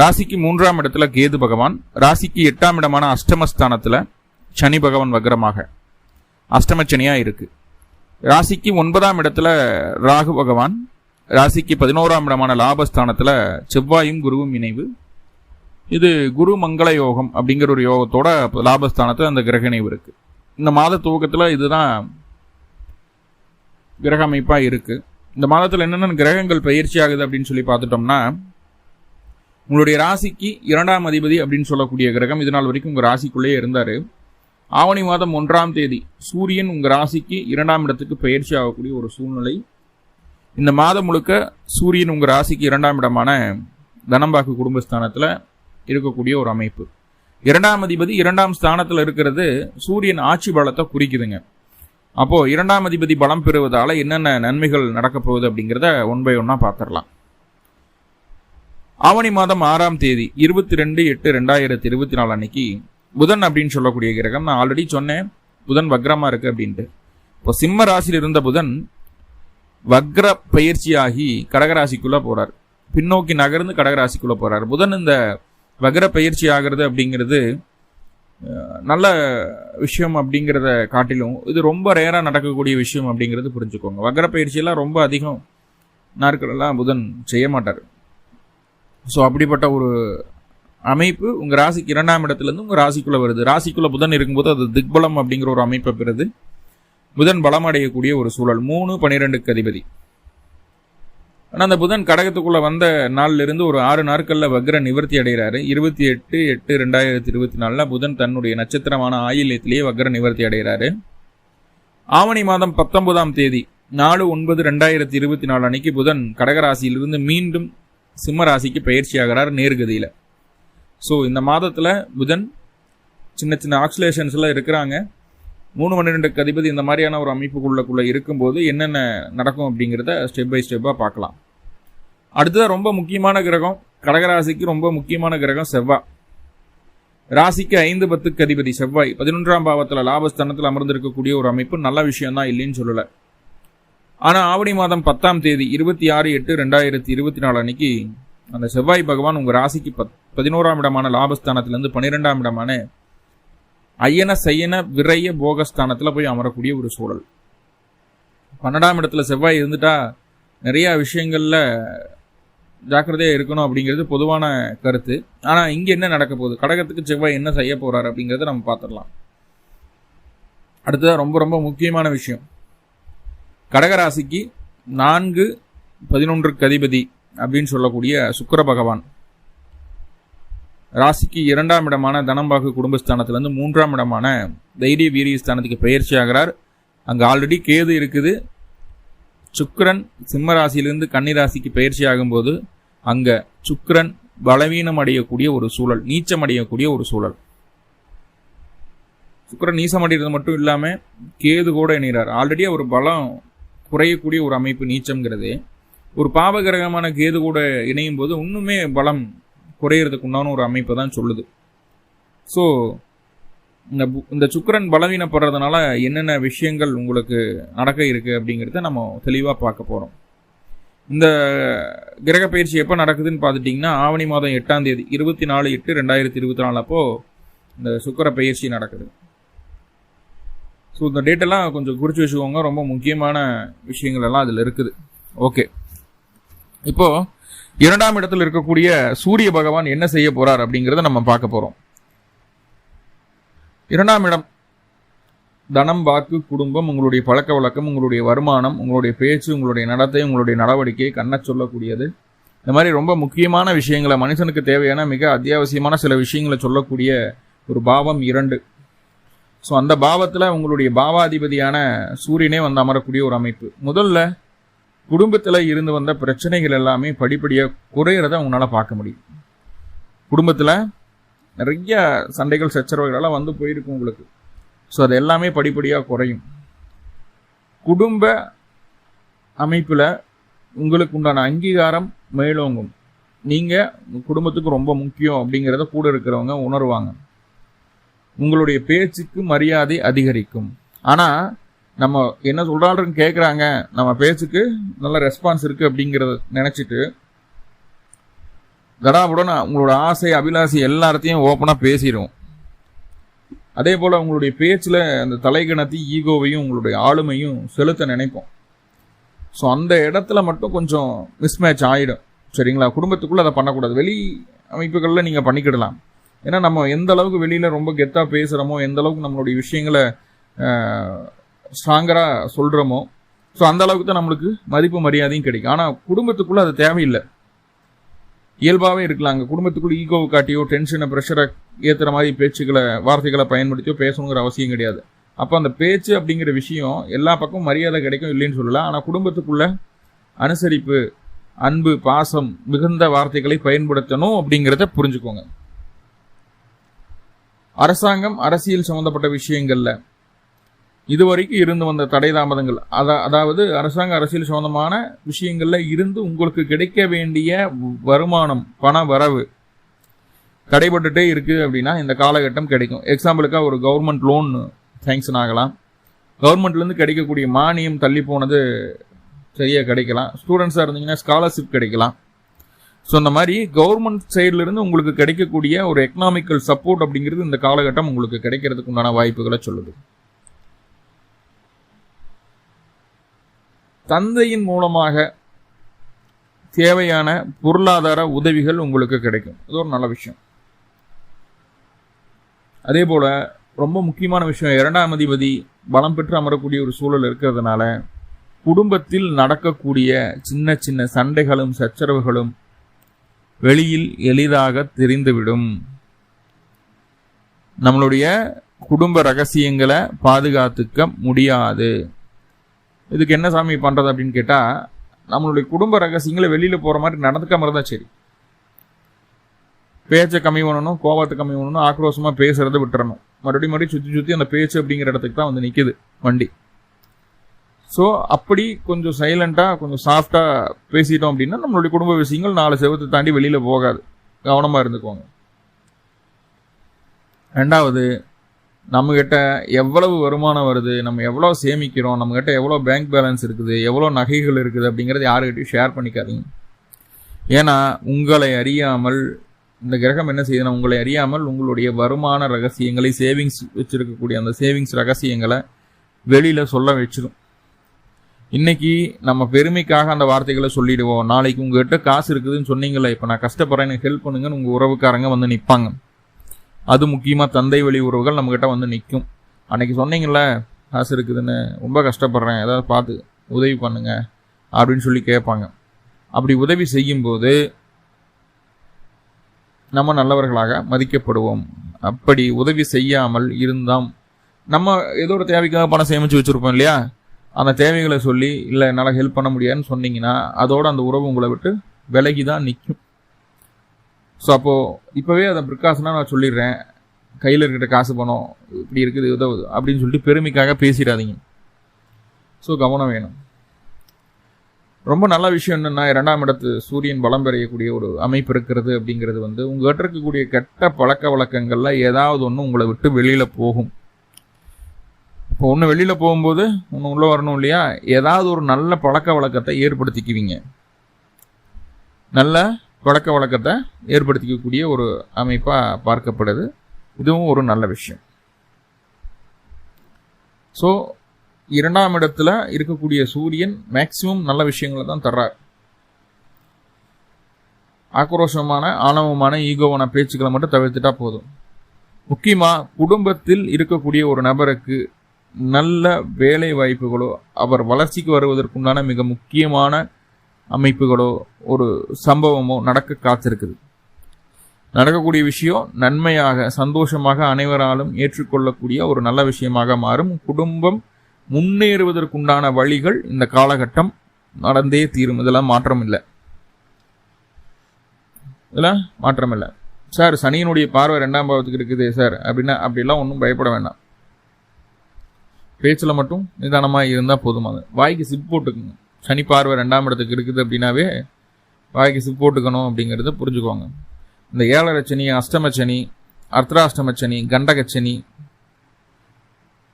ராசிக்கு மூன்றாம் இடத்துல கேது பகவான் ராசிக்கு எட்டாம் இடமான அஷ்டமஸ்தானத்தில் சனி பகவான் வக்ரமாக. அஷ்டமச்சனியாக இருக்குது ராசிக்கு ஒன்பதாம் இடத்துல ராகு பகவான் ராசிக்கு பதினோராம் இடமான லாபஸ்தானத்தில் செவ்வாயும் குருவும் இணைவு. இது குரு மங்கள யோகம் அப்படிங்கிற ஒரு யோகத்தோட லாபஸ்தானத்தில் அந்த கிரக இணைவு இருக்குது இந்த மாத துவக்கத்தில் இதுதான் கிரக அமைப்பாக இருக்குது இந்த மாதத்தில் என்னென்ன கிரகங்கள் பயிற்சி ஆகுது அப்படின்னு சொல்லி பார்த்துட்டோம்னா உங்களுடைய ராசிக்கு இரண்டாம் அதிபதி அப்படின்னு சொல்லக்கூடிய கிரகம் இது நாள் வரைக்கும் உங்கள் ராசிக்குள்ளேயே இருந்தார். ஆவணி மாதம் ஒன்றாம் தேதி சூரியன் உங்கள் ராசிக்கு இரண்டாம் இடத்துக்கு பயிற்சி ஆகக்கூடிய ஒரு சூழ்நிலை. இந்த மாதம் முழுக்க சூரியன் உங்கள் ராசிக்கு இரண்டாம் இடமான தனம்பாக்கு குடும்பஸ்தானத்தில் இருக்கக்கூடிய ஒரு அமைப்பு. இரண்டாம் அதிபதி இரண்டாம் ஸ்தானத்தில் இருக்கிறது சூரியன் ஆட்சி பலத்தை குறிக்குதுங்க. அப்போது இரண்டாம் அதிபதி பலம் பெறுவதால் என்னென்ன நன்மைகள் நடக்கப்போகுது அப்படிங்கிறத ஒன் பை ஒன்னாக பார்த்துடலாம். ஆவணி மாதம் ஆறாம் தேதி இருபத்தி ரெண்டு எட்டு ரெண்டாயிரத்தி இருபத்தி நாலு அன்னைக்கு புதன் அப்படின்னு சொல்லக்கூடிய கிரகம் நான் ஆல்ரெடி சொன்னேன். புதன் வக்ரமா இருக்கு அப்படின்ட்டு. இப்போ சிம்ம ராசியில் இருந்த புதன் வக்ர பயிற்சியாகி கடகராசிக்குள்ள போறார். பின்னோக்கி நகர்ந்து கடகராசிக்குள்ள போறார். புதன் இந்த வக்ர பயிற்சி ஆகிறது அப்படிங்கிறது நல்ல விஷயம் அப்படிங்கிறத காட்டிலும் இது ரொம்ப ரேராக நடக்கக்கூடிய விஷயம் அப்படிங்கிறது புரிஞ்சுக்கோங்க. வக்ர பயிற்சியெல்லாம் ரொம்ப அதிகம். நாட்களெல்லாம் புதன் செய்ய மாட்டார். ஸோ அப்படிப்பட்ட ஒரு அமைப்பு உங்கள் ராசிக்கு இரண்டாம் இடத்துலேருந்து உங்கள் ராசிக்குள்ளே வருது. ராசிக்குள்ளே புதன் இருக்கும்போது அது திக்பலம் அப்படிங்கிற ஒரு அமைப்பை பெறுது. புதன் பலம் அடையக்கூடிய ஒரு சூழல். மூணு பன்னிரெண்டுக்கு அதிபதி. ஆனால் அந்த புதன் கடகத்துக்குள்ளே வந்த நாள்ல இருந்து ஒரு ஆறு நாட்களில் வக்ர நிவர்த்தி அடைகிறாரு. இருபத்தி எட்டு எட்டு ரெண்டாயிரத்தி இருபத்தி நாலுல புதன் தன்னுடைய நட்சத்திரமான ஆயில்யத்திலேயே வக்ர நிவர்த்தி அடைகிறாரு. ஆவணி மாதம் பத்தொன்பதாம் தேதி நாலு ஒன்பது ரெண்டாயிரத்தி இருபத்தி நாலு அன்னைக்கு புதன் கடகராசியிலிருந்து மீண்டும் சிம்ம ராசிக்கு பயிற்சி ஆகிறார் நேர்கதியில. ஸோ இந்த மாதத்தில் புதன் சின்ன சின்ன ஆக்சிலேஷன்ஸ்லாம் இருக்கிறாங்க. மூணு பன்னிரெண்டுக்கு அதிபதி இந்த மாதிரியான ஒரு அமைப்புக்குள்ளக்குள்ளே இருக்கும்போது என்னென்ன நடக்கும் அப்படிங்கிறத ஸ்டெப் பை ஸ்டெப்பாக பார்க்கலாம். அடுத்ததாக ரொம்ப முக்கியமான கிரகம் கடகராசிக்கு ரொம்ப முக்கியமான கிரகம் செவ்வாய் ராசிக்கு ஐந்து பத்துக்கு அதிபதி செவ்வாய். பதினொன்றாம் பாவத்தில் லாபஸ்தானத்தில் அமர்ந்திருக்கக்கூடிய ஒரு அமைப்பு நல்ல விஷயம் தான் இல்லைன்னு சொல்லலை. ஆனால் ஆவணி மாதம் பத்தாம் தேதி இருபத்தி ஆறு எட்டு ரெண்டாயிரத்தி இருபத்தி நாலு அன்னைக்கு அந்த செவ்வாய் பகவான் உங்கள் ராசிக்கு பத் பதினோராம் இடமான லாபஸ்தானத்திலேருந்து பன்னிரெண்டாம் இடமான ஐயன சையன விரைய போகஸ்தானத்தில் போய் அமரக்கூடிய ஒரு சூழல். பன்னெண்டாம் இடத்துல செவ்வாய் இருந்துட்டா நிறையா விஷயங்களில் ஜாக்கிரதையாக இருக்கணும் அப்படிங்கிறது பொதுவான கருத்து. ஆனால் இங்கே என்ன நடக்க போகுது? கடகத்துக்கு செவ்வாய் என்ன செய்ய போகிறார் அப்படிங்கறத நம்ம பார்த்துடலாம். அடுத்ததாக ரொம்ப ரொம்ப முக்கியமான விஷயம். கடகராசிக்கு நான்கு பதினொன்று கதிபதி அப்படின்னு சொல்லக்கூடிய சுக்கர பகவான். ராசிக்கு இரண்டாம் இடமான தனம்பாகு குடும்பஸ்தானத்திலிருந்து மூன்றாம் இடமான தைரிய வீரிய ஸ்தானத்துக்கு பயிற்சி ஆகிறார் அங்கே ஆல்ரெடி கேது இருக்குது. சுக்கரன் சிம்ம ராசியிலிருந்து கன்னிராசிக்கு பயிற்சி ஆகும்போது அங்கே சுக்கிரன் பலவீனம் அடையக்கூடிய ஒரு சூழல் நீச்சம் அடையக்கூடிய ஒரு சூழல். சுக்கரன் நீசம் அடைகிறது மட்டும் இல்லாமல் கேது கூட இணைகிறார். ஆல்ரெடி அவர் பலம் குறையக்கூடிய ஒரு அமைப்பு நீச்சம்ங்கிறது. ஒரு பாவகிரகமான கேது கூட இணையும் போது இன்னுமே பலம் குறையிறதுக்குண்டான ஒரு அமைப்பை தான் சொல்லுது. ஸோ இந்த இந்த சுக்கிரன் பலவீனப்படுறதுனால என்னென்ன விஷயங்கள் உங்களுக்கு நடக்க இருக்குது அப்படிங்கிறத நம்ம தெளிவாக பார்க்க போகிறோம் இந்த கிரக பயிற்சி எப்போ நடக்குதுன்னு பார்த்துட்டிங்கன்னா ஆவணி மாதம் எட்டாம் தேதி இருபத்தி நாலு எட்டு ரெண்டாயிரத்தி இருபத்தி நாலு அப்போது இந்த சுக்கிர பயிற்சி நடக்குது. ஸோ இந்த டேட்டெல்லாம் கொஞ்சம் குறித்து வச்சுக்கோங்க. ரொம்ப முக்கியமான விஷயங்கள் எல்லாம் அதில் இருக்குது. ஓகே இப்போ இரண்டாம் இடத்தில் இருக்கக்கூடிய சூரிய பகவான் என்ன செய்ய போறார் அப்படிங்கிறத நம்ம பார்க்க போறோம். இரண்டாம் இடம் தனம் வாக்கு குடும்பம் உங்களுடைய பழக்க வழக்கம் உங்களுடைய வருமானம் உங்களுடைய பேச்சு உங்களுடைய நடத்தை உங்களுடைய நடவடிக்கை கண்ண சொல்லக்கூடியது. இந்த மாதிரி ரொம்ப முக்கியமான விஷயங்களை மனுஷனுக்கு தேவையான மிக அத்தியாவசியமான சில விஷயங்களை சொல்லக்கூடிய ஒரு பாவம் இரண்டு. ஸோ அந்த பாவத்தில் உங்களுடைய பாவாதிபதியான சூரியனே வந்து அமரக்கூடிய ஒரு அமைப்பு. முதல்ல குடும்பத்தில் இருந்து வந்த பிரச்சனைகள் எல்லாமே படிப்படியாக குறையிறத உங்களால் பார்க்க முடியும். குடும்பத்தில் நிறைய சண்டைகள் சச்சரவுகளெல்லாம் வந்து போயிருக்கும் உங்களுக்கு. ஸோ அது எல்லாமே படிப்படியாக குறையும். குடும்ப அமைப்பில் உங்களுக்கு உண்டான அங்கீகாரம் மேலோங்கும். நீங்கள் குடும்பத்துக்கு ரொம்ப முக்கியம் அப்படிங்கிறத கூட இருக்கிறவங்க உணர்வாங்க. உங்களுடைய பேச்சுக்கு மரியாதை அதிகரிக்கும். ஆனால் நம்ம என்ன சொல்கிறாருன்னு கேட்குறாங்க நம்ம பேச்சுக்கு நல்ல ரெஸ்பான்ஸ் இருக்கு அப்படிங்கிறத நினைச்சிட்டு தடாபுடன் உங்களோட ஆசை அபிலாசை எல்லாத்தையும் ஓப்பனாக பேசிடும் அதே போல் உங்களுடைய பேச்சில் அந்த தலைகணத்தை ஈகோவையும் உங்களுடைய ஆளுமையும் செலுத்த நினைப்போம். ஸோ அந்த இடத்துல மட்டும் கொஞ்சம் மிஸ்மேட்ச் ஆகிடும் சரிங்களா? குடும்பத்துக்குள்ளே அதை பண்ணக்கூடாது. வெளி அமைப்புகளில் நீங்கள் பண்ணிக்கிடலாம். ஏன்னா நம்ம எந்த அளவுக்கு வெளியில் ரொம்ப கெத்தாக பேசுகிறோமோ எந்த அளவுக்கு நம்மளுடைய விஷயங்களை ஸ்ட்ராங்கராக சொல்கிறோமோ ஸோ அந்த அளவுக்கு தான் நம்மளுக்கு மதிப்பு மரியாதையும் கிடைக்கும். ஆனால் குடும்பத்துக்குள்ளே அது தேவையில்லை. இயல்பாகவே இருக்கலாம். அங்கே குடும்பத்துக்குள்ளே ஈகோவை காட்டியோ டென்ஷனை ப்ரெஷரை ஏற்றுற மாதிரி பேச்சுக்களை வார்த்தைகளை பயன்படுத்தியோ பேசணுங்கிற அவசியம் கிடையாது. அப்போ அந்த பேச்சு அப்படிங்கிற விஷயம் எல்லா பக்கமும் மரியாதை கிடைக்கும் இல்லைன்னு சொல்லலாம் ஆனால் குடும்பத்துக்குள்ள அனுசரிப்பு அன்பு பாசம் மிகுந்த வார்த்தைகளை பயன்படுத்தணும் அப்படிங்கிறத புரிஞ்சுக்கோங்க. அரசாங்கம் அரசியல் சம்பந்தப்பட்ட விஷயங்கள்ல இதுவரைக்கும் இருந்து வந்த தடை தாமதங்கள் அதாவது அரசாங்க அரசியல் சம்பந்தமான விஷயங்கள்ல இருந்து உங்களுக்கு கிடைக்க வேண்டிய வருமானம் பண வரவு தடைபட்டுட்டே இருக்குது அப்படின்னா இந்த காலகட்டம் கிடைக்கும். எக்ஸாம்பிளுக்காக ஒரு கவர்மெண்ட் லோன் சேங்ஷன் ஆகலாம். கவர்மெண்ட்லேருந்து கிடைக்கக்கூடிய மானியம் தள்ளி போனது சரியாக கிடைக்கலாம். ஸ்டூடெண்ட்ஸாக இருந்தீங்கன்னா ஸ்காலர்ஷிப் கிடைக்கலாம். ஸோ இந்த மாதிரி கவர்மெண்ட் சைட்லேருந்து உங்களுக்கு கிடைக்கக்கூடிய ஒரு எக்கனாமிக்கல் சப்போர்ட் அப்படிங்கிறது இந்த காலகட்டம் உங்களுக்கு கிடைக்கிறதுக்கு உண்டான வாய்ப்புகளை சொல்லுது. தந்தையின் மூலமாக தேவையான பொருளாதார உதவிகள் உங்களுக்கு கிடைக்கும். இது ஒரு நல்ல விஷயம். அதே போல ரொம்ப முக்கியமான விஷயம் இரண்டாம் அதிபதி பலம் பெற்று அமரக்கூடிய ஒரு சூழல் இருக்கிறதுனால குடும்பத்தில் நடக்கக்கூடிய சின்ன சின்ன சண்டைகளும் சச்சரவுகளும் வெளியில் எளிதாக தெரிந்துவிடும். நம்மளுடைய குடும்ப ரகசியங்களை பாதுகாத்துக்க முடியாது. இதுக்கு என்ன சாமி பண்ணுறது அப்படின்னு கேட்டால் நம்மளுடைய குடும்ப ரகசியங்களை வெளியில் போகிற மாதிரி நடந்துக்காம இருந்தால் சரி. பேச்சை கம்மி பண்ணணும் கோபத்தை கம்மி பண்ணணும் ஆக்ரோஷமாக பேசுகிறத விட்டுறணும். மறுபடியும் மறுபடியும் சுற்றி சுற்றி அந்த பேச்சு அப்படிங்கிற இடத்துக்கு தான் வந்து நிற்கிது வண்டி. ஸோ அப்படி கொஞ்சம் சைலண்ட்டாக கொஞ்சம் சாஃப்டாக பேசிட்டோம் அப்படின்னா நம்மளுடைய குடும்ப விஷயங்கள் நாலு செவத்தை தாண்டி வெளியில் போகாது. கவனமாக இருந்துக்கோங்க. ரெண்டாவது நம்மக்கிட்ட எவ்வளவு வருமானம் வருது நம்ம எவ்வளோ சேமிக்கிறோம் நம்மக்கிட்ட எவ்வளோ பேங்க் பேலன்ஸ் இருக்குது எவ்வளோ நகைகள் இருக்குது அப்படிங்கிறது யாருக்கிட்டையும் ஷேர் பண்ணிக்காதீங்க. ஏன்னா உங்களை அறியாமல் இந்த கிரகம் என்ன செய்யுதுன்னா உங்களை அறியாமல் உங்களுடைய வருமான ரகசியங்களை சேவிங்ஸ் வச்சுருக்கக்கூடிய அந்த சேவிங்ஸ் ரகசியங்களை வெளியில் சொல்ல வச்சிடும் இன்னைக்கு நம்ம பெருமைக்காக அந்த வார்த்தைகளை சொல்லிடுவோம். நாளைக்கு உங்ககிட்ட காசு இருக்குதுன்னு சொன்னீங்களே இப்போ நான் கஷ்டப்படுறேன் எனக்கு ஹெல்ப் பண்ணுங்கன்னு உங்கள் உறவுக்காரங்க வந்து நிற்பாங்க அது முக்கியமாக தந்தை வழி உறவுகள் நம்மக்கிட்ட வந்து நிற்கும் அன்னைக்கு சொன்னீங்களே காசு இருக்குதுன்னு ரொம்ப கஷ்டப்படுறேன் ஏதாவது பார்த்து உதவி பண்ணுங்க அப்படின்னு சொல்லி கேட்பாங்க. அப்படி உதவி செய்யும்போது நம்ம நல்லவர்களாக மதிக்கப்படுவோம். அப்படி உதவி செய்யாமல் இருந்தால் நம்ம ஏதோ ஒரு தேவைக்காக பணம் சேமித்து வச்சுருப்போம் இல்லையா? அந்த தேவைகளை சொல்லி இல்லை என்னால் ஹெல்ப் பண்ண முடியாதுன்னு சொன்னீங்கன்னா அதோட அந்த உறவு உங்களை விட்டு விலகி தான் நிற்கும் ஸோ அப்போது இப்போவே அதை பிரிகாஷனாக நான் சொல்லிடுறேன். கையில் இருக்கிற காசு பணம் இப்படி இருக்குது உதவுது அப்படின்னு சொல்லிட்டு பெருமைக்காக பேசிடாதீங்க. ஸோ கவனம் வேணும். ரொம்ப நல்ல விஷயம் என்னென்னா இரண்டாம் இடத்து சூரியன் பலம் பெறையக்கூடிய ஒரு அமைப்பு இருக்கிறது அப்படிங்கிறது வந்து உங்கள்கிட்ட இருக்கக்கூடிய கெட்ட பழக்க வழக்கங்களில் ஏதாவது ஒன்று உங்களை விட்டு வெளியில் போகும். இப்போ ஒன்று வெளியில் போகும்போது ஒன்று உள்ளே வரணும் இல்லையா? ஏதாவது ஒரு நல்ல பழக்க வழக்கத்தை ஏற்படுத்திக்குவீங்க. நல்ல பழக்க வழக்கத்தை ஏற்படுத்திக்கக்கூடிய ஒரு அமைப்பாக பார்க்கப்படுது. இதுவும் ஒரு நல்ல விஷயம். ஸோ இரண்டாம் இடத்துல இருக்கக்கூடிய சூரியன் மேக்சிமம் நல்ல விஷயங்களை தான் தர்றார். ஆக்ரோஷமான ஆணவமான ஈகோவான பேச்சுக்களை மட்டும் தவிர்த்துட்டா போதும். முக்கியமாக குடும்பத்தில் இருக்கக்கூடிய ஒரு நபருக்கு நல்ல வேலை வாய்ப்புகளோ அவர் வளர்ச்சிக்கு வருவதற்குண்டான மிக முக்கியமான அமைப்புகளோ ஒரு சம்பவமோ நடக்க காத்திருக்குது. நடக்கக்கூடிய விஷயம் நன்மையாக சந்தோஷமாக அனைவராலும் ஏற்றுக்கொள்ளக்கூடிய ஒரு நல்ல விஷயமாக மாறும். குடும்பம் முன்னேறுவதற்குண்டான வழிகள் இந்த காலகட்டம் நடந்தே தீரும். இதெல்லாம் மாற்றம் இல்லை இதெல்லாம் மாற்றம் இல்லை சார் சனியினுடைய பார்வை ரெண்டாம் பாவத்துக்கு இருக்குது சார். அப்படின்னா அப்படிலாம் ஒன்றும் பயப்பட வேண்டாம். பேச்சில் மட்டும் நிதானமாக இருந்தால் போதுமானது வாய்க்கு சிப் போட்டுக்குங்க. சனி பார்வை ரெண்டாம் இடத்துக்கு இருக்குது அப்படின்னாவே வாய்க்கு சிப் போட்டுக்கணும் அப்படிங்கிறத புரிஞ்சுக்குவாங்க இந்த ஏழரை சனி அஷ்டம சனி அர்த்தராஷ்டம சனி கண்டகச்சனி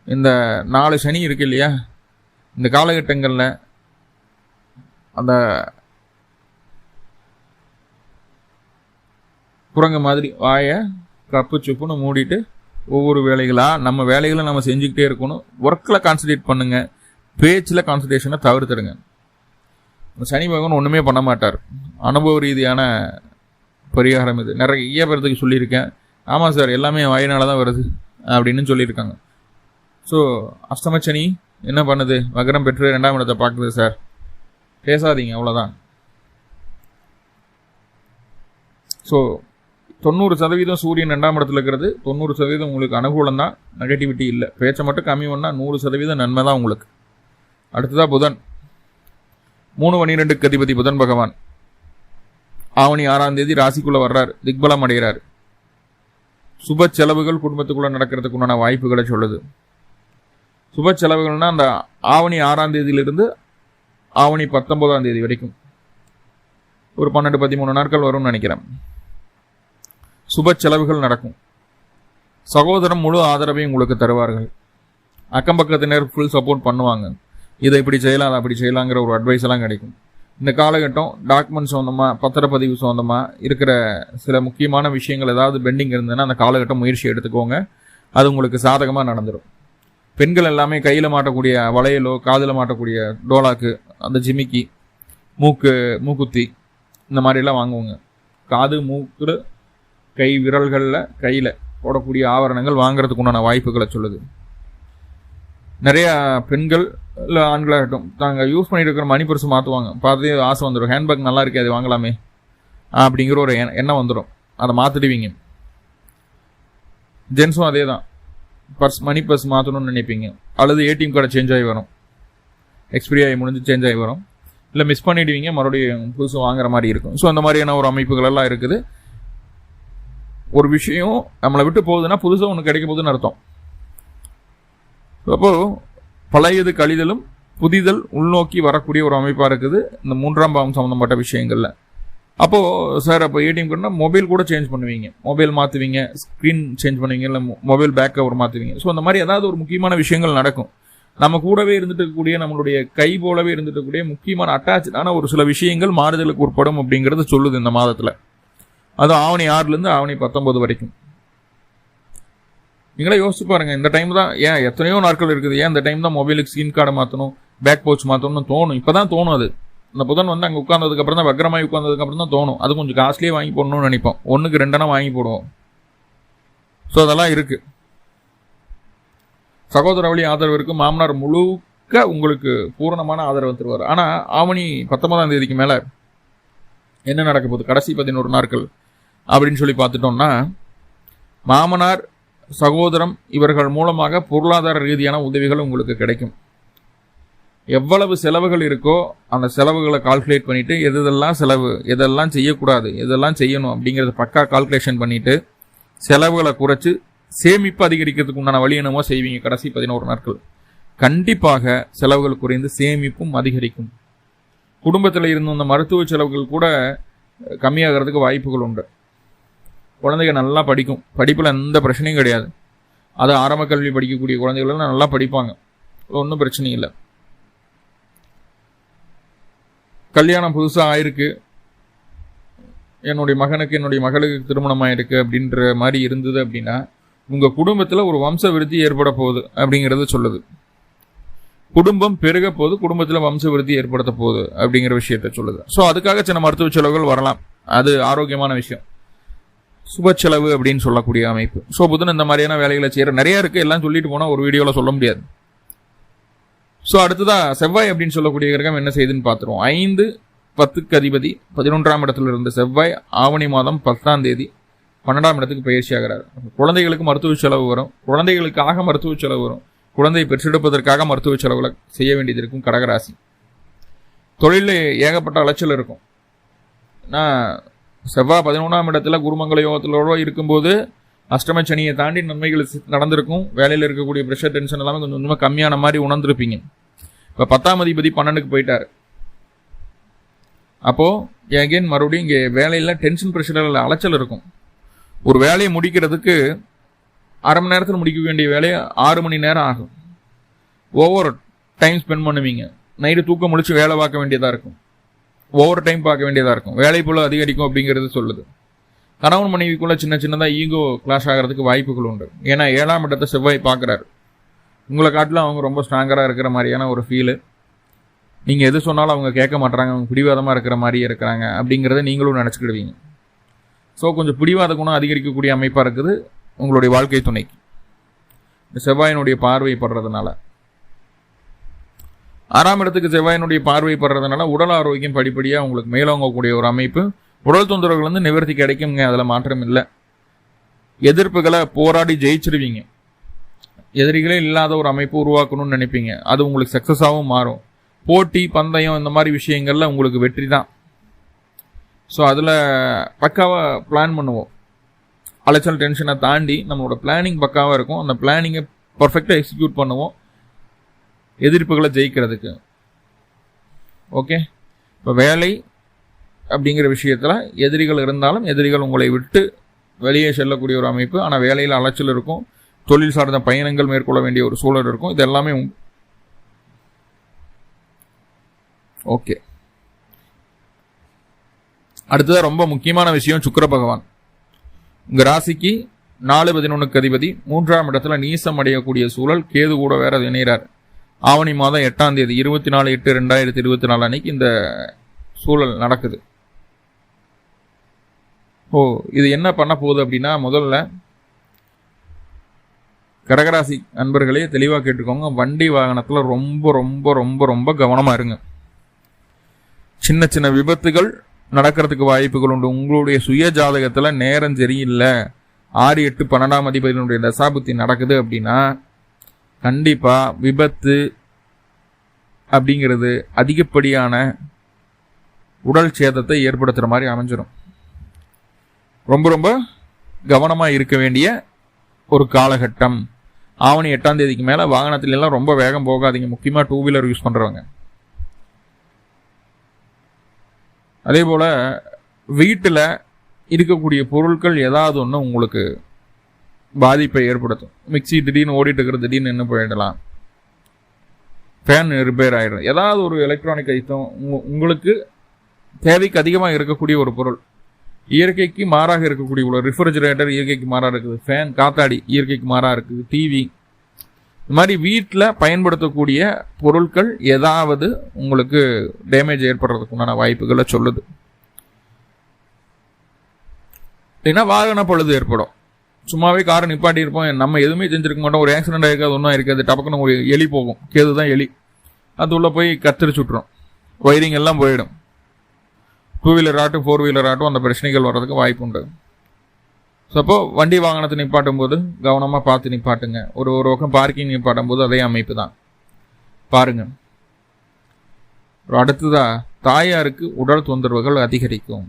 இந்த நாலு சனி இருக்கு இல்லையா? இந்த காலகட்டங்களில் அந்த குரங்கு மாதிரி வாயை கப்பு சுப்புன்னு மூடிட்டு ஒவ்வொரு வேலைகளாக நம்ம வேலைகளை நம்ம செஞ்சுக்கிட்டே இருக்கணும். ஒர்க்கில் கான்சன்ட்ரேட் பண்ணுங்கள் பேச்சில் கான்சன்ட்ரேஷனை தவிர்த்துடுங்க. சனி பகவான் ஒன்றுமே பண்ண மாட்டார். அனுபவ ரீதியான பரிகாரம் இது. நிறைய பேர்த்துக்கு சொல்லியிருக்கேன். ஆமாம் சார் எல்லாமே வாயினால தான் வருது அப்படின்னு சொல்லியிருக்காங்க. ஸோ அஷ்டமச்சனி என்ன பண்ணுது? மகரம் பெற்று ரெண்டாம் இடத்தை பார்க்குது சார். பேசாதீங்க அவ்வளோதான் ஸோ தொண்ணூறு சதவீதம் சூரியன் ரெண்டாம் இடத்துல இருக்கிறது. தொண்ணூறு சதவீதம் உங்களுக்கு அனுகூலம் தான். நெகட்டிவிட்டி இல்லை. பேச்சை மட்டும் கம்மி பண்ணால் நூறு சதவீதம் நன்மை தான் உங்களுக்கு. அடுத்ததாக புதன். மூணு பன்னிரெண்டுக்கு அதிபதி புதன் பகவான். ஆவணி ஆறாம் தேதி ராசிக்குள்ளே வர்றார். திக்பலம் அடைகிறார். சுப செலவுகள் குடும்பத்துக்குள்ளே நடக்கிறதுக்குண்டான வாய்ப்புகளை சொல்லுது. சுப செலவுகள்னா அந்த ஆவணி ஆறாம் தேதியிலிருந்து ஆவணி பத்தொன்பதாம் தேதி வரைக்கும். ஒரு பன்னெண்டு பதிமூணு நாட்கள் வரும்னு நினைக்கிறேன். சுப செலவுகள் நடக்கும். சகோதரம் முழு ஆதரவை உங்களுக்கு தருவார்கள். அக்கம் பக்கத்தினர் ஃபுல் சப்போர்ட் பண்ணுவாங்க. இதை இப்படி செய்யலாம் அதை அப்படி செய்யலாங்கிற ஒரு அட்வைஸ் எல்லாம் கிடைக்கும். இந்த காலகட்டம் டாக்குமெண்ட் சொந்தமாக பத்திரப்பதிவு சொந்தமாக இருக்கிற சில முக்கியமான விஷயங்கள் ஏதாவது பெண்டிங் இருந்ததுன்னா அந்த காலகட்டம் முயற்சி எடுத்துக்கோங்க. அது உங்களுக்கு சாதகமாக நடந்துடும் பெண்கள் எல்லாமே கையில் மாட்டக்கூடிய வளையலோ காதில் மாட்டக்கூடிய டோலாக்கு அந்த ஜிமிக்கி மூக்கு மூக்குத்தி இந்த மாதிரிலாம் வாங்குவோங்க. காது மூக்கு கை விரல்களில் கையில் போடக்கூடிய ஆவரணங்கள் வாங்குறதுக்கு உண்டான வாய்ப்புகளை சொல்லுது. நிறையா பெண்கள் இல்லை ஆண்களாகட்டும் நாங்கள் யூஸ் பண்ணிட்டு இருக்கிற மணி பர்ஸ் மாற்றுவாங்க பார்த்து ஆசை வந்துடும். ஹேண்ட்பேக் நல்லா இருக்கே அது வாங்கலாமே. அப்படிங்கிற ஒரு எண்ணம் வந்துடும். அதை மாற்றிடுவீங்க ஜென்ஸும் அதே தான் பர்ஸ் மணி பர்ஸ் மாற்றணும்னு நினைப்பீங்க. அல்லது ஏடிஎம் கார்டை சேஞ்ச் ஆகி வரும். எக்ஸ்பிரி ஆகி முடிஞ்சு சேஞ்ச் ஆகி வரும். இல்லை மிஸ் பண்ணிடுவீங்க. மறுபடியும் புதுசு வாங்குற மாதிரி இருக்கும். ஸோ அந்த மாதிரியான ஒரு அமைப்புகள் எல்லாம் இருக்குது. ஒரு விஷயம் நம்மளை விட்டு போகுதுன்னா புதுசாக ஒன்று கிடைக்க போகுதுன்னு அர்த்தம். அப்போது பழையது கழிதலும் புதிதல் உள்நோக்கி வரக்கூடிய ஒரு அமைப்பாக இருக்குது இந்த மூன்றாம் பாவம் சம்மந்தப்பட்ட விஷயங்களில். அப்போது சார் அப்போ ஏடிஎம் கார்டுனா மொபைல் கூட சேஞ்ச் பண்ணுவீங்க. மொபைல் மாற்றுவீங்க ஸ்க்ரீன் சேஞ்ச் பண்ணுவீங்க இல்லை மொபைல் பேக் கவர் மாற்றுவீங்க ஸோ அந்த மாதிரி ஏதாவது ஒரு முக்கியமான விஷயங்கள் நடக்கும். நம்ம கூடவே இருந்துட்டு நம்மளுடைய கை போலவே இருந்துட்டு இருக்கக்கூடிய முக்கியமான அட்டாச்சான ஒரு சில விஷயங்கள் மாறுதலுக்கு உட்படும் அப்படிங்கிறது சொல்லுது இந்த மாதத்தில். அதுவும் ஆவணி ஆறுலேருந்து ஆவணி பத்தொம்போது வரைக்கும். நீங்களே யோசிச்சு பாருங்கள் இந்த டைம் தான் ஏன் எத்தனையோ நாட்கள் இருக்குது ஏன் இந்த டைம் தான் மொபைலுக்கு ஸ்கிரீன் கார்டை மாற்றணும் பேக் பவுச் மாற்றணும்னு தோணும். இப்போ தான் தோணும் அது. இந்த புதன் வந்து அங்கே உட்காந்ததுக்கப்புறம் தான் வக்ரமாய் உட்காந்ததுக்கப்புறம் தான் தோணும். அது கொஞ்சம் காஸ்ட்லியே வாங்கி போடணும்னு நினைப்போம். ஒன்றுக்கு ரெண்டெண்ணா வாங்கி போடுவோம். ஸோ அதெல்லாம் இருக்குது சகோதர வழி ஆதரவு இருக்குது மாமனார் முழுக்க உங்களுக்கு பூரணமான ஆதரவு தருவார். ஆனால் ஆவணி பத்தொன்பதாம் தேதிக்கு மேலே என்ன நடக்க போகுது? கடைசி பதினோரு நாட்கள். அப்படின்னு சொல்லி பார்த்துட்டோம்னா மாமனார் சகோதரம் இவர்கள் மூலமாக பொருளாதார ரீதியான உதவிகள் உங்களுக்கு கிடைக்கும். எவ்வளவு செலவுகள் இருக்கோ அந்த செலவுகளை கால்குலேட் பண்ணிட்டு எதெல்லாம் செலவு எதெல்லாம் செய்யக்கூடாது எதெல்லாம் செய்யணும் அப்படிங்கிறத பக்கா கால்குலேஷன் பண்ணிவிட்டு செலவுகளை குறைச்சி சேமிப்பு அதிகரிக்கிறதுக்கு உண்டான வழி என்னமோ செய்வீங்க கடைசி பதினோரு நாட்கள். கண்டிப்பாக செலவுகள் குறைந்து சேமிப்பும் அதிகரிக்கும். குடும்பத்தில் இருந்த அந்த மருத்துவ செலவுகள் கூட கம்மியாகிறதுக்கு வாய்ப்புகள் உண்டு. குழந்தைங்க நல்லா படிக்கும். படிப்பில் எந்த பிரச்சனையும் கிடையாது. அது ஆரம்ப கல்வி படிக்கக்கூடிய குழந்தைகளெல்லாம் நல்லா படிப்பாங்க. ஒன்றும் பிரச்சனையும் இல்லை. கல்யாணம் புதுசாக ஆயிருக்கு. என்னுடைய மகனுக்கு என்னுடைய மகளுக்கு திருமணம் ஆயிருக்கு அப்படின்ற மாதிரி இருந்தது அப்படின்னா உங்கள் குடும்பத்தில் ஒரு வம்ச விருத்தி ஏற்பட போகுது அப்படிங்கிறத சொல்லுது. குடும்பம் பெருக போது குடும்பத்தில் வம்ச விருத்தி ஏற்படுத்த போகுது அப்படிங்கிற விஷயத்த சொல்லுது. ஸோ அதுக்காக சின்ன மருத்துவ செலவுகள் வரலாம். அது ஆரோக்கியமான விஷயம். சுப செலவு அப்படின்னு சொல்லக்கூடிய அமைப்பு. ஸோ புதன் இந்த மாதிரியான வேலைகளை செய்கிற நிறைய இருக்குது எல்லாம் சொல்லிட்டு போனால் ஒரு வீடியோவில் சொல்ல முடியாது. ஸோ அடுத்ததாக செவ்வாய் அப்படின்னு சொல்லக்கூடிய கிரகம் என்ன செய்யுதுன்னு பார்த்துருவோம் ஐந்து பத்துக்கு அதிபதி பதினொன்றாம் இடத்துல இருந்த செவ்வாய் ஆவணி மாதம் பத்தாம் தேதி பன்னெண்டாம் இடத்துக்கு பயிற்சி ஆகிறார். குழந்தைகளுக்கு மருத்துவ செலவு வரும். குழந்தைகளுக்காக மருத்துவ செலவு வரும். குழந்தையை பெற்றெடுப்பதற்காக மருத்துவ செலவுகளை செய்ய வேண்டியது இருக்கும் கடகராசி. தொழிலில் ஏகப்பட்ட அலைச்சல் இருக்கும். நான் செவ்வாய் பதினொன்றாம் இடத்துல குருமங்கல யோகத்திலோட இருக்கும்போது அஷ்டம சனியை தாண்டி நன்மைகள் நடந்திருக்கும். வேலையில் இருக்கக்கூடிய ப்ரெஷர் டென்ஷன் எல்லாமே கொஞ்சம் கொஞ்சமாக கம்மியான மாதிரி உணர்ந்துருப்பீங்க. இப்போ பத்தாம் அதிபதி பன்னெண்டுக்கு போயிட்டார். அப்போது எகெயின் மறுபடியும் இங்கே வேலையில் டென்ஷன் ப்ரெஷரில் அலைச்சல் இருக்கும். ஒரு வேலையை முடிக்கிறதுக்கு அரை மணி நேரத்தில் முடிக்க வேண்டிய வேலையை ஆறு மணி நேரம் ஆகும். ஓவர் டைம் ஸ்பெண்ட் பண்ணுவீங்க. நைட்டு தூக்கம் முடிச்சு வேலை பார்க்க வேண்டியதாக இருக்கும். ஓவர் டைம் பார்க்க வேண்டியதாக இருக்கும். வேலை போல அதிகரிக்கும் அப்படிங்கிறது சொல்லுது. கணவன் மனைவிக்குள்ள சின்ன சின்னதாக ஈகோ கிளாஷ் ஆகிறதுக்கு வாய்ப்புகள் உண்டு. ஏன்னா ஏழாம் இடத்தை செவ்வாய் பார்க்குறாரு. உங்களை காட்டிலும் அவங்க ரொம்ப ஸ்ட்ராங்கராக இருக்கிற மாதிரியான ஒரு ஃபீலு நீங்கள் எது சொன்னாலும் அவங்க கேட்க மாட்டாங்க அவங்க பிடிவாதமாக இருக்கிற மாதிரியே இருக்கிறாங்க. அப்படிங்கிறத நீங்களும் நினச்சிக்கிடுவீங்க. ஸோ கொஞ்சம் பிடிவாத குணம் அதிகரிக்கக்கூடிய அமைப்பாக இருக்குது உங்களுடைய வாழ்க்கை துணைக்கு. இந்த செவ்வாயினுடைய பார்வை படுறதுனால. ஆறாம் இடத்துக்கு செவ்வாயினுடைய பார்வை படுறதுனால உடல் ஆரோக்கியம் படிப்படியாக உங்களுக்கு மேலோங்கக்கூடிய ஒரு அமைப்பு. உடல் தொந்தரவுகள் வந்து நிவர்த்தி கிடைக்குங்க அதில் மாற்றம் இல்லை. எதிர்ப்புகளை போராடி ஜெயிச்சிருவீங்க. எதிரிகளே இல்லாத ஒரு அமைப்பு உருவாக்கணும்னு நினைப்பீங்க. அது உங்களுக்கு சக்ஸஸாகவும் மாறும். போட்டி பந்தயம் இந்த மாதிரி விஷயங்களில் உங்களுக்கு வெற்றி தான். ஸோ அதில் பக்காவாக பிளான் பண்ணுவோம். அலைச்சல் டென்ஷனை தாண்டி நம்மளோட பிளானிங் பக்காவாக இருக்கும். அந்த பிளானிங்கை பர்ஃபெக்டாக எக்ஸிக்யூட் பண்ணுவோம். எதிர்ப்புகளை ஜெயிக்கிறதுக்கு. ஓகே இப்போ வேலை அப்படிங்கிற விஷயத்தில் எதிரிகள் இருந்தாலும் எதிரிகள் உங்களை விட்டு வெளியே செல்லக்கூடிய ஒரு அமைப்பு. ஆனால் வேலையில் அலைச்சல் இருக்கும். தொழில் சார்ந்த பயணங்கள் மேற்கொள்ள வேண்டிய ஒரு சூழல் இருக்கும். இது எல்லாமே ஓகே அடுத்ததாக ரொம்ப முக்கியமான விஷயம் சுக்கர பகவான். உங்கள் ராசிக்கு நாலு பதினொன்றுக்கு அதிபதி மூன்றாம் இடத்துல நீசம் அடையக்கூடிய சூழல். கேது கூட வேற இணைகிறார் ஆவணி மாதம் எட்டாம் தேதி இருபத்தி நாலு எட்டு ரெண்டாயிரத்தி இருபத்தி நாலு அன்னைக்கு இந்த சூழல் நடக்குது. ஓ இது என்ன பண்ண போகுது அப்படின்னா முதல்ல கடகராசி நண்பர்களே தெளிவாக கேட்டுக்கோங்க. வண்டி வாகனத்தில் ரொம்ப ரொம்ப ரொம்ப ரொம்ப கவனமாக இருங்க. சின்ன சின்ன விபத்துகள் நடக்கிறதுக்கு வாய்ப்புகள் உண்டு. உங்களுடைய சுய ஜாதகத்தில் நேரம் சரியில்லை. ஆறு எட்டு பன்னெண்டாம் அதிபதியினுடைய தசாபுத்தி நடக்குது அப்படின்னா கண்டிப்பாக விபத்து அப்படிங்கிறது அதிகப்படியான உடல் சேதத்தை ஏற்படுத்துகிற மாதிரி அமைஞ்சிடும் ரொம்ப ரொம்ப கவனமாக இருக்க வேண்டிய ஒரு காலகட்டம். ஆவணி எட்டாம் தேதிக்கு மேலே வாகனத்துல எல்லாம் ரொம்ப வேகம் போகாதீங்க. முக்கியமாக டூ வீலர் யூஸ் பண்ணுறவங்க அதே போல் வீட்டில் இருக்கக்கூடிய பொருட்கள் ஏதாவது ஒன்று உங்களுக்கு பாதிப்பை ஏற்படுத்தும். மிக்சி திடீர்னு ஓடிட்டு இருக்கிற திடீர்னு என்ன போயிடலாம். ஃபேன் ரிப்பேர் ஆகிடும் ஏதாவது ஒரு எலக்ட்ரானிக் ஐட்டம் உங்களுக்கு தேவைக்கு அதிகமாக இருக்கக்கூடிய ஒரு பொருள். இயற்கைக்கு மாறாக இருக்கக்கூடிய ஒரு ரெஃப்ரிஜரேட்டர் இயற்கைக்கு மாறாக இருக்குது. ஃபேன் காத்தாடி இயற்கைக்கு மாறாக இருக்குது. டிவி இந்த மாதிரி வீட்டில் பயன்படுத்தக்கூடிய பொருட்கள் ஏதாவது உங்களுக்கு டேமேஜ் ஏற்படுறதுக்கு உண்டான வாய்ப்புகளை சொல்லுது. இல்லைன்னா வாகன பழுது ஏற்படும். சும்மாவே காரை நிப்பாட்டி இருப்போம். நம்ம எதுவுமே செஞ்சிருக்க மாட்டோம். ஒரு ஆக்சிடென்ட் ஆகிருக்காது ஒன்றும் இருக்காது டபக்குன்னு ஒரு எலி போகும். கேது தான் எலி. அது உள்ளே போய் கத்திரிச்சு விட்ரும் ஒயரிங் எல்லாம் போயிடும். டூ வீலர் ஆட்டும் ஃபோர் வீலர் ஆட்டும் அந்த பிரச்சனைகள் வர்றதுக்கு வாய்ப்பு உண்டு. ஸோ அப்போ வண்டி வாகனத்தை நிப்பாட்டும் போது கவனமாக பார்த்து நிப்பாட்டுங்க. ஒரு ஒரு பக்கம் பார்க்கிங் நிப்பாட்டும் போது அதே அமைப்பு தான். பாருங்க. அடுத்ததா தாயாருக்கு உடல் தொந்தரவுகள் அதிகரிக்கும்.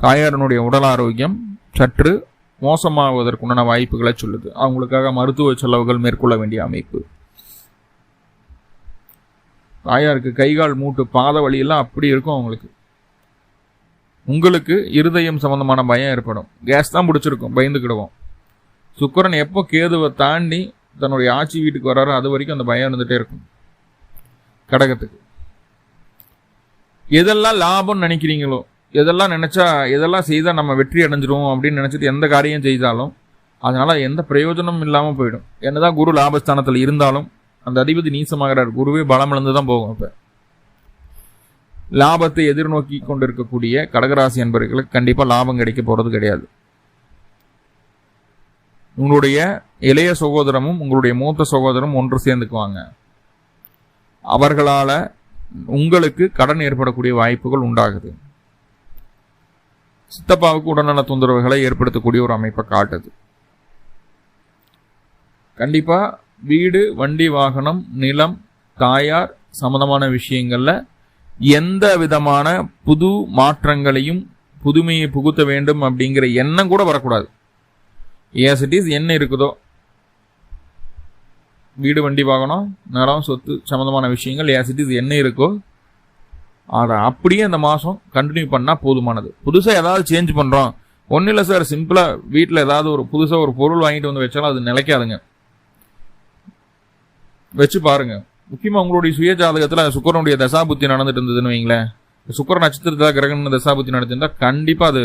தாயாரனுடைய உடல் ஆரோக்கியம் சற்று மோசமாவதற்குண்டான வாய்ப்புகளை சொல்லுது. அவங்களுக்காக மருத்துவ செலவுகள் மேற்கொள்ள வேண்டிய அமைப்பு. தாயாருக்கு கைகால் மூட்டு பாத வழியெல்லாம் அப்படி இருக்கும் அவங்களுக்கு. உங்களுக்கு இருதயம் சம்பந்தமான பயம் ஏற்படும். கேஸ் தான் பிடிச்சிருக்கும். பயந்துக்கிடுவோம். சுக்கரன் எப்போ கேதுவை தாண்டி தன்னுடைய ஆட்சி வீட்டுக்கு வர்றாரோ அது வரைக்கும் அந்த பயம் இருந்துகிட்டே இருக்கும். கடகத்துக்கு. எதெல்லாம் லாபம்னு நினைக்கிறீங்களோ எதெல்லாம் நினச்சா எதெல்லாம் செய்தால் நம்ம வெற்றி அடைஞ்சிரும் அப்படின்னு நினச்சிட்டு எந்த காரியம் செய்தாலும் அதனால் எந்த பிரயோஜனமும் இல்லாமல் போயிடும். என்ன தான் குரு லாபஸ்தானத்தில் இருந்தாலும் அந்த அதிபதி நீசமாகிறார். குருவே பலமிழந்து தான் போகும் இப்போ லாபத்தை எதிர்நோக்கி கொண்டிருக்கக்கூடிய கடகராசி என்பவர்களுக்கு கண்டிப்பாக லாபம் கிடைக்க போகிறது கிடையாது. உங்களுடைய இளைய சகோதரமும் உங்களுடைய மூத்த சகோதரமும் ஒன்று சேர்ந்துக்குவாங்க. அவர்களால் உங்களுக்கு கடன் ஏற்படக்கூடிய வாய்ப்புகள் உண்டாகுது. சித்தப்பாவுக்கு உடல்நல தொந்தரவுகளை ஏற்படுத்தக்கூடிய ஒரு அமைப்பை காட்டுது. கண்டிப்பா வீடு வண்டி வாகனம் நிலம் தாயார் சம்பந்தமான விஷயங்கள்ல எந்த விதமான புது மாற்றங்களையும் புதுமையை புகுத்த வேண்டும் அப்படிங்கிற எண்ணம் கூட வரக்கூடாது. ஏஸ் இட் இஸ் என்ன இருக்குதோ? வீடு வண்டி வாகனம் நிலம் சொத்து சம்மந்தமான விஷயங்கள் ஏஸ் இட் இஸ் என்ன இருக்கோ அதை அப்படியே அந்த மாதம் கண்டினியூ பண்ணால் போதுமானது. புதுசாக ஏதாவது சேஞ்ச் பண்ணுறோம் ஒன்றும் இல்லை சார் சிம்பிளாக வீட்டில் ஏதாவது ஒரு புதுசாக ஒரு பொருள் வாங்கிட்டு வந்து வச்சாலும் அது நிலைக்காதுங்க. வச்சு பாருங்கள் முக்கியமாக உங்களுடைய சுய ஜாதகத்தில் சுக்கரனுடைய தசாபுத்தி நடந்துட்டு இருந்ததுன்னு வைங்களேன். சுக்கர நட்சத்திரத்தில் கிரகண தசாபுத்தி நடத்திருந்தா கண்டிப்பாக அது